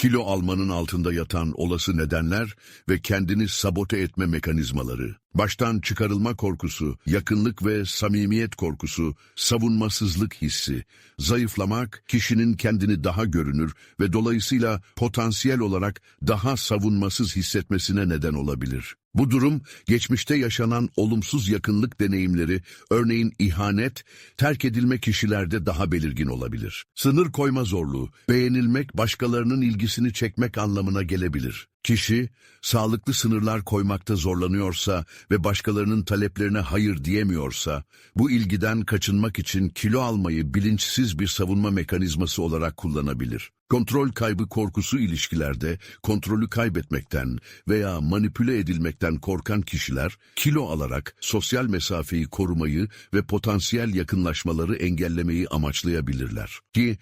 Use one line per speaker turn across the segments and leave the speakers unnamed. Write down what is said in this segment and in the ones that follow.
Kilo almanın altında yatan olası nedenler ve kendini sabote etme mekanizmaları. Baştan çıkarılma korkusu, yakınlık ve samimiyet korkusu, savunmasızlık hissi. Zayıflamak, kişinin kendini daha görünür ve dolayısıyla potansiyel olarak daha savunmasız hissetmesine neden olabilir. Bu durum, geçmişte yaşanan olumsuz yakınlık deneyimleri, örneğin ihanet, terk edilme kişilerde daha belirgin olabilir. Sınır koyma zorluğu, beğenilmek, başkalarının ilgisini çekmek anlamına gelebilir. Kişi, sağlıklı sınırlar koymakta zorlanıyorsa ve başkalarının taleplerine hayır diyemiyorsa, bu ilgiden kaçınmak için kilo almayı bilinçsiz bir savunma mekanizması olarak kullanabilir. Kontrol kaybı korkusu ilişkilerde kontrolü kaybetmekten veya manipüle edilmekten korkan kişiler kilo alarak sosyal mesafeyi korumayı ve potansiyel yakınlaşmaları engellemeyi amaçlayabilirler. Ki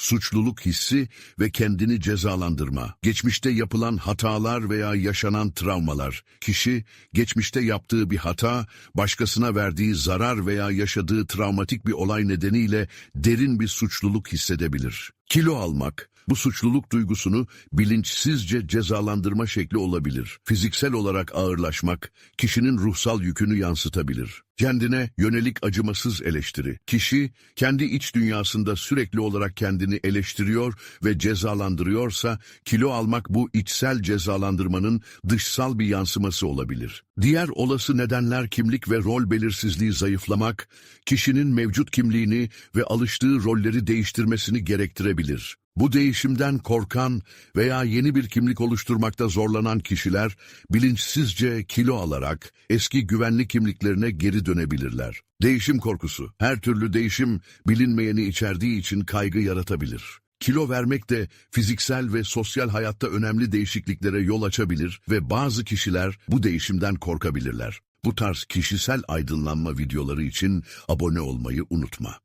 suçluluk hissi ve kendini cezalandırma, geçmişte yapılan hatalar veya yaşanan travmalar, kişi geçmişte yaptığı bir hata, başkasına verdiği zarar veya yaşadığı travmatik bir olay nedeniyle derin bir suçluluk hissedebilir. Kilo almak, bu suçluluk duygusunu bilinçsizce cezalandırma şekli olabilir. Fiziksel olarak ağırlaşmak, kişinin ruhsal yükünü yansıtabilir. Kendine yönelik acımasız eleştiri. Kişi, kendi iç dünyasında sürekli olarak kendini eleştiriyor ve cezalandırıyorsa, kilo almak bu içsel cezalandırmanın dışsal bir yansıması olabilir. Diğer olası nedenler kimlik ve rol belirsizliği zayıflamak, kişinin mevcut kimliğini ve alıştığı rolleri değiştirmesini gerektirebilir. Bu değişimden korkan veya yeni bir kimlik oluşturmakta zorlanan kişiler bilinçsizce kilo alarak eski güvenli kimliklerine geri dönebilirler. Değişim korkusu, her türlü değişim bilinmeyeni içerdiği için kaygı yaratabilir. Kilo vermek de fiziksel ve sosyal hayatta önemli değişikliklere yol açabilir ve bazı kişiler bu değişimden korkabilirler. Bu tarz kişisel aydınlanma videoları için abone olmayı unutma.